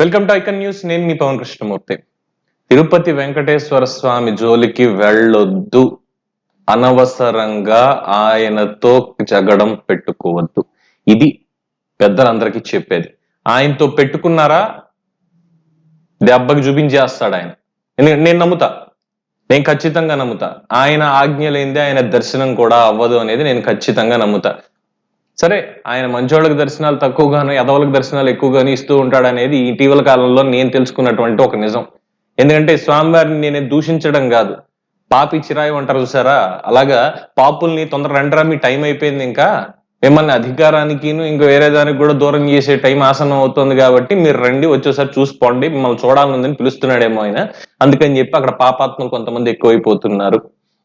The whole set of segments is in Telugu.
Welcome to icon news. నేను మీ పవన్ కృష్ణమూర్తి. తిరుపతి వెంకటేశ్వర స్వామి జోలికి వెళ్ళొద్దు. అనవసరంగా ఆయనతో జగడం పెట్టుకోవద్దు. ఇది పెద్దలందరికీ చెప్పేది. ఆయనతో పెట్టుకున్నారా? దెబ్బకి చూపించేస్తాడు ఆయన. ఎందుకంటే నేను నమ్ముతా. నేను ఖచ్చితంగా నమ్ముతా. ఆయన ఆజ్ఞ లేనిదే ఆయన దర్శనం కూడా అవ్వదు అనేది నేను ఖచ్చితంగా నమ్ముతా. సరే ఆయన మంచోళ్ళకి దర్శనాలు తక్కువగాను యదవులకు దర్శనాలు ఎక్కువగాను ఇస్తూ ఉంటాడు అనేది ఇటీవల కాలంలో నేను తెలుసుకున్నటువంటి ఒక నిజం. ఎందుకంటే స్వామివారిని నేను దూషించడం కాదు. పాపి చిరాయి అంటారు చూసారా? అలాగా పాపుల్ని తొందర రండరా మీ టైం అయిపోయింది ఇంకా. మిమ్మల్ని అధికారానికి ఇంకా వేరే దానికి కూడా దూరం చేసే టైం ఆసనం అవుతుంది కాబట్టి మీరు రండి వచ్చేసారి చూసుకోండి మిమ్మల్ని చూడాలనుందని పిలుస్తున్నాడేమో ఆయన. అందుకని చెప్పి అక్కడ పాపాత్మలు కొంతమంది ఎక్కువైపోతున్నారు.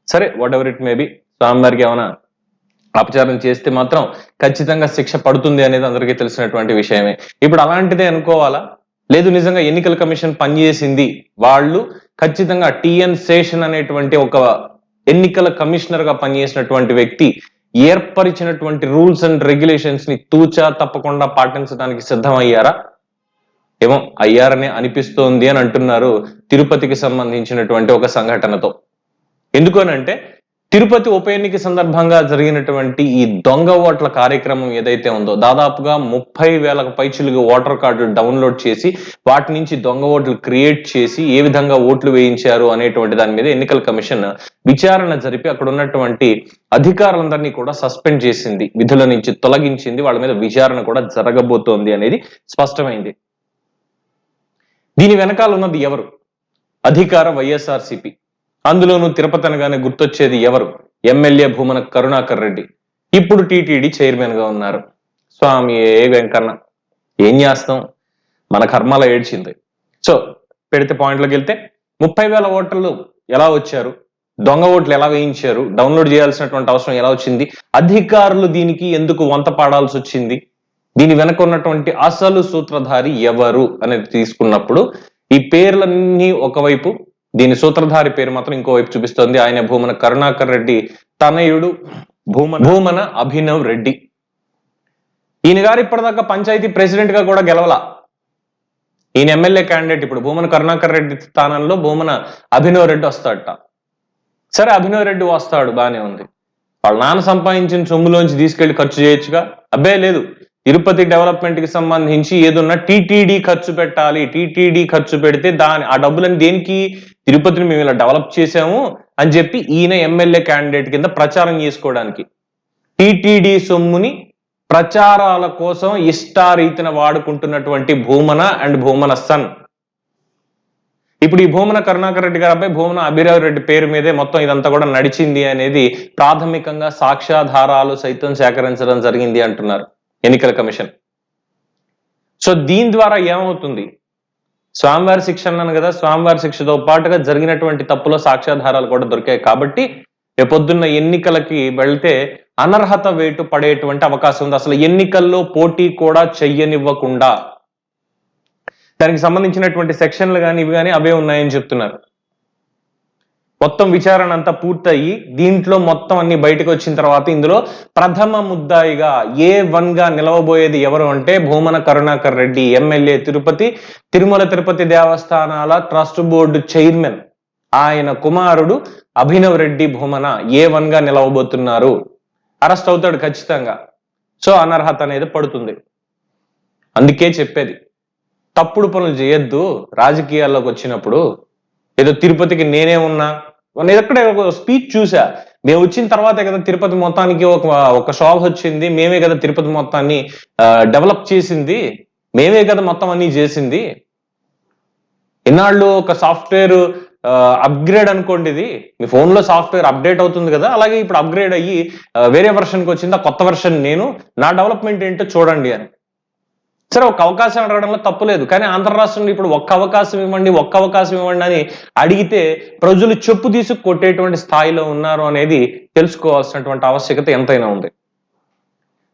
సరే whatever it may be స్వామివారికి ఏమైనా అపచారం చేస్తే మాత్రం ఖచ్చితంగా శిక్ష పడుతుంది అనేది అందరికీ తెలిసినటువంటి విషయమే. ఇప్పుడు అలాంటిదే అనుకోవాలా? లేదు నిజంగా ఎన్నికల కమిషన్ పనిచేసింది. వాళ్ళు ఖచ్చితంగా టిఎన్ శేషన్ అనేటువంటి ఒక ఎన్నికల కమిషనర్గా పనిచేసినటువంటి వ్యక్తి ఏర్పరిచినటువంటి రూల్స్ అండ్ రెగ్యులేషన్స్ని తూచా తప్పకుండా పాటించడానికి సిద్ధమయ్యారా? ఏమో అయ్యారని అనిపిస్తోంది అని అంటున్నారు తిరుపతికి సంబంధించినటువంటి ఒక సంఘటనతో. ఎందుకనంటే తిరుపతి ఉప ఎన్నిక సందర్భంగా జరిగినటువంటి ఈ దొంగ ఓట్ల కార్యక్రమం ఏదైతే ఉందో దాదాపుగా ముప్పై వేలకు పైచులుగా ఓటర్ కార్డు డౌన్లోడ్ చేసి వాటి నుంచి దొంగ ఓట్లు క్రియేట్ చేసి ఏ విధంగా ఓట్లు వేయించారు అనేటువంటి దాని మీద ఎన్నికల కమిషన్ విచారణ జరిపి అక్కడ ఉన్నటువంటి అధికారులందరినీ కూడా సస్పెండ్ చేసింది. విధుల నుంచి తొలగించింది. వాళ్ళ మీద విచారణ కూడా జరగబోతోంది అనేది స్పష్టమైంది. దీని వెనకాల ఉన్నది ఎవరు? అధికార వైఎస్ఆర్సిపి. అందులోనూ తిరుపతి అనగానే గుర్తొచ్చేది ఎవరు? ఎమ్మెల్యే భూమన కరుణాకర్ రెడ్డి. ఇప్పుడు టీటీడీ చైర్మన్గా ఉన్నారు. స్వామి ఏ వెంకన్న. ఏం చేస్తాం? మన కర్మల ఏడ్చింది. సో పెడితే పాయింట్లోకి వెళ్తే ముప్పై వేల ఓటర్లు ఎలా వచ్చారు? దొంగ ఓట్లు ఎలా వేయించారు? డౌన్లోడ్ చేయాల్సినటువంటి అవసరం ఎలా వచ్చింది? అధికారులు దీనికి ఎందుకు వంత పాడాల్సి వచ్చింది? దీని వెనక ఉన్నటువంటి అసలు సూత్రధారి ఎవరు? అనేది తీసుకున్నప్పుడు ఈ పేర్లన్నీ ఒకవైపు దీని సూత్రధారి పేరు మాత్రం ఇంకోవైపు చూపిస్తోంది. ఆయన భూమన కరుణాకర్ రెడ్డి తనయుడు భూమన భూమన అభినవ్ రెడ్డి. ఈయన గారు ఇప్పటిదాకా పంచాయతీ ప్రెసిడెంట్గా కూడా గెలవలా. ఈయన ఎమ్మెల్యే క్యాండిడేట్ ఇప్పుడు భూమన కరుణాకర్ రెడ్డి స్థానంలో భూమన అభినవ్ రెడ్డి వస్తాడట. సరే అభినవ్ రెడ్డి వస్తాడు బానే ఉంది. వాళ్ళ నాన్న సంపాదించిన సొమ్ములోంచి తీసుకెళ్ళి ఖర్చు చేయొచ్చుగా? అబ్బే లేదు. తిరుపతి డెవలప్మెంట్కి సంబంధించి ఏదన్నా టీటీడీ ఖర్చు పెట్టాలి. టీటీడీ ఖర్చు పెడితే దాని ఆ డబ్బులను దేనికి? తిరుపతిని మేము ఇలా డెవలప్ చేసాము అని చెప్పి ఈయన ఎమ్మెల్యే క్యాండిడేట్ కింద ప్రచారం చేసుకోవడానికి. టీటీడీ సొమ్ముని ప్రచారాల కోసం ఇష్టారీతిన వాడుకుంటున్నటువంటి భూమన అండ్ భూమన సన్. ఇప్పుడు ఈ భూమన కరుణాకర్ రెడ్డి గారి అబ్బాయి భూమన అభిరావ్ రెడ్డి పేరు మీదే మొత్తం ఇదంతా కూడా నడిచింది అనేది ప్రాథమికంగా సాక్ష్యాధారాలు సైతం సేకరించడం జరిగింది అంటున్నారు. ఎన్నికల కమిషన్. సో దీని ద్వారా ఏమవుతుంది? స్వామివారి శిక్ష అన్నాను కదా స్వామివారి శిక్షతో పాటుగా జరిగినటువంటి తప్పులో సాక్ష్యాధారాలు కూడా దొరికాయి కాబట్టి రేపొద్దున్న ఎన్నికలకి వెళ్తే అనర్హత వేటు పడేటువంటి అవకాశం ఉంది. అసలు ఎన్నికల్లో పోటీ కూడా చెయ్యనివ్వకుండా. దానికి సంబంధించినటువంటి సెక్షన్లు కానీ ఇవి కానీ అవే ఉన్నాయని చెప్తున్నారు. మొత్తం విచారణ అంతా పూర్తయి దీంట్లో మొత్తం అన్ని బయటకు వచ్చిన తర్వాత ఇందులో ప్రథమ ముద్దాయిగా ఏ వన్గా నిలవబోయేది ఎవరు అంటే భూమన కరుణాకర్ రెడ్డి ఎమ్మెల్యే తిరుపతి తిరుమల తిరుపతి దేవస్థానాల ట్రస్ట్ బోర్డు చైర్మన్. ఆయన కుమారుడు అభినవ్ రెడ్డి భూమన ఏ వన్గా నిలవబోతున్నారు. అరెస్ట్ అవుతాడు ఖచ్చితంగా. సో అనర్హత అనేది పడుతుంది. అందుకే చెప్పేది. తప్పుడు పనులు చేయొద్దు. రాజకీయాల్లోకి వచ్చినప్పుడు ఏదో తిరుపతికి నేనే ఉన్నా నేను ఎక్కడ ఒక స్పీచ్ చూసా మేము వచ్చిన తర్వాతే కదా తిరుపతి మొత్తానికి ఒక ఒక షాక్ వచ్చింది. మేమే కదా తిరుపతి మొత్తాన్ని డెవలప్ చేసింది. మేమే కదా మొత్తం అన్ని చేసింది. ఇన్నాళ్ళు ఒక సాఫ్ట్వేర్ అప్గ్రేడ్ అనుకోండి ఇది. మీ ఫోన్లో సాఫ్ట్వేర్ అప్డేట్ అవుతుంది కదా. అలాగే ఇప్పుడు అప్గ్రేడ్ అయ్యి వేరే వెర్షన్కి వచ్చింది. ఆ కొత్త వెర్షన్ నేను. నా డెవలప్మెంట్ ఏంటో చూడండి అని. సరే ఒక అవకాశం అడగడంలో తప్పు లేదు. కానీ ఆంధ్ర రాష్ట్రంలో ఇప్పుడు ఒక్క అవకాశం ఇవ్వండి ఒక్క అవకాశం ఇవ్వండి అని అడిగితే ప్రజలు చెప్పు తీసి కొట్టేటువంటి స్థాయిలో ఉన్నారు అనేది తెలుసుకోవాల్సినటువంటి ఆవశ్యకత ఎంతైనా ఉంది.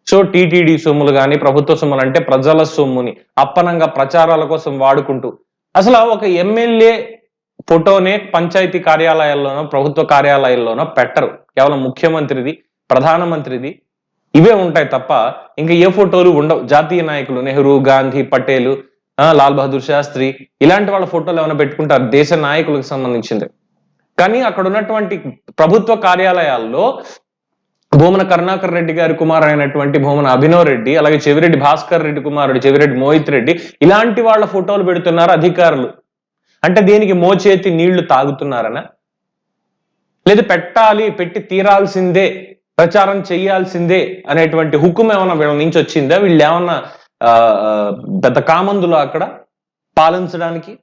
సో టీటీడీ సొమ్ములు కానీ ప్రభుత్వ సొమ్ములు అంటే ప్రజల సొమ్ముని అప్పనంగా ప్రచారాల కోసం వాడుకుంటూ. అసలు ఒక ఎమ్మెల్యే ఫోటోనే పంచాయతీ కార్యాలయాల్లోనో ప్రభుత్వ కార్యాలయాల్లోనో పెట్టరు. కేవలం ముఖ్యమంత్రిది ప్రధానమంత్రిది ఇవే ఉంటాయి తప్ప ఇంకా ఏ ఫోటోలు ఉండవు. జాతీయ నాయకులు నెహ్రూ గాంధీ పటేల్ ఆ, లాల్ బహదూర్ శాస్త్రి ఇలాంటి వాళ్ళ ఫోటోలు ఏమైనా పెట్టుకుంటారు. దేశ నాయకులకు సంబంధించింది. కానీ అక్కడ ఉన్నటువంటి ప్రభుత్వ కార్యాలయాల్లో భూమన కరుణాకర్ రెడ్డి గారి కుమార్ అయినటువంటి భూమన అభినవ్ రెడ్డి అలాగే చెవిరెడ్డి భాస్కర్ రెడ్డి కుమారుడు చెవిరెడ్డి మోహిత్ రెడ్డి ఇలాంటి వాళ్ళ ఫోటోలు పెడుతున్నారు అధికారులు. అంటే దీనికి మోచేతి నీళ్ళు తాగుతున్నారనా? లేదు పెట్టాలి పెట్టి తీరాల్సిందే. ప్రచారం చేయాల్సిందే అనేటువంటి హుకుం ఏమైనా వీళ్ళ నుంచి వచ్చిందా? వీళ్ళు ఏమన్నా పెద్ద కామందులు అక్కడ పాలించడానికి?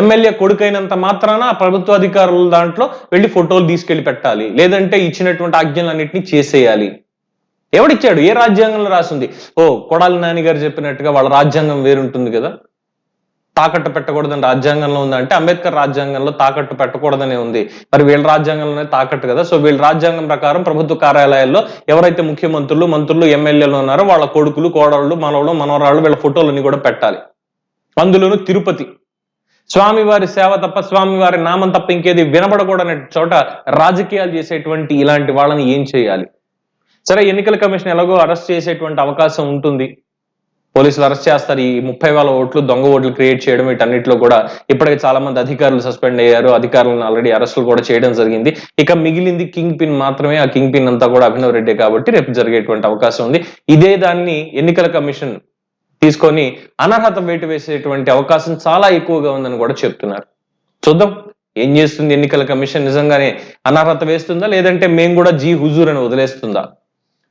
ఎమ్మెల్యే కొడుకైనంత మాత్రాన ప్రభుత్వ అధికారుల దాంట్లో వెళ్ళి ఫోటోలు తీసుకెళ్ళి పెట్టాలి. లేదంటే ఇచ్చినటువంటి ఆజ్ఞలన్నింటినీ చేసేయాలి. ఎవడిచ్చాడు? ఏ రాజ్యాంగంలో రాసింది? ఓ కొడాలి నాని గారు చెప్పినట్టుగా వాళ్ళ రాజ్యాంగం వేరుంటుంది కదా? తాకట్టు పెట్టకూడదని రాజ్యాంగంలో ఉందంటే అంబేద్కర్ రాజ్యాంగంలో తాకట్టు పెట్టకూడదనే ఉంది. మరి వీళ్ళ రాజ్యాంగంలోనే తాకట్టు కదా. సో వీళ్ళ రాజ్యాంగం ప్రకారం ప్రభుత్వ కార్యాలయాల్లో ఎవరైతే ముఖ్యమంత్రులు మంత్రులు ఎమ్మెల్యేలు ఉన్నారో వాళ్ళ కొడుకులు కోడళ్ళు మనవళ్ళు మనవరాళ్ళు వీళ్ళ ఫోటోలన్నీ కూడా పెట్టాలి. అందులోనూ తిరుపతి. స్వామివారి సేవ తప్ప స్వామివారి నామం తప్ప ఇంకేది వినబడకూడని చోట రాజకీయాలు చేసేటువంటి ఇలాంటి వాళ్ళని ఏం చేయాలి? సరే ఎన్నికల కమిషన్ ఎలాగో అరెస్ట్ చేసేటువంటి అవకాశం ఉంటుంది. పోలీసులు అరెస్ట్ చేస్తారు. ఈ ముప్పై వేల ఓట్లు దొంగ ఓట్లు క్రియేట్ చేయడం వీటన్నిటిలో కూడా ఇప్పటికే చాలా మంది అధికారులు సస్పెండ్ అయ్యారు. అధికారులను ఆల్రెడీ అరెస్టులు కూడా చేయడం జరిగింది. ఇక మిగిలింది కింగ్ పిన్ మాత్రమే. ఆ కింగ్ పిన్ అంతా కూడా అభినవ్ రెడ్డి కాబట్టి రేపు జరిగేటువంటి అవకాశం ఉంది. ఇదే దాన్ని ఎన్నికల కమిషన్ తీసుకొని అనర్హత వేటు వేసేటువంటి అవకాశం చాలా ఎక్కువగా ఉందని కూడా చెప్తున్నారు. చూద్దాం. ఏం చేస్తుంది ఎన్నికల కమిషన్? నిజంగానే అనర్హత వేస్తుందా? లేదంటే మేము కూడా జీ హుజూర్ అని వదిలేస్తుందా?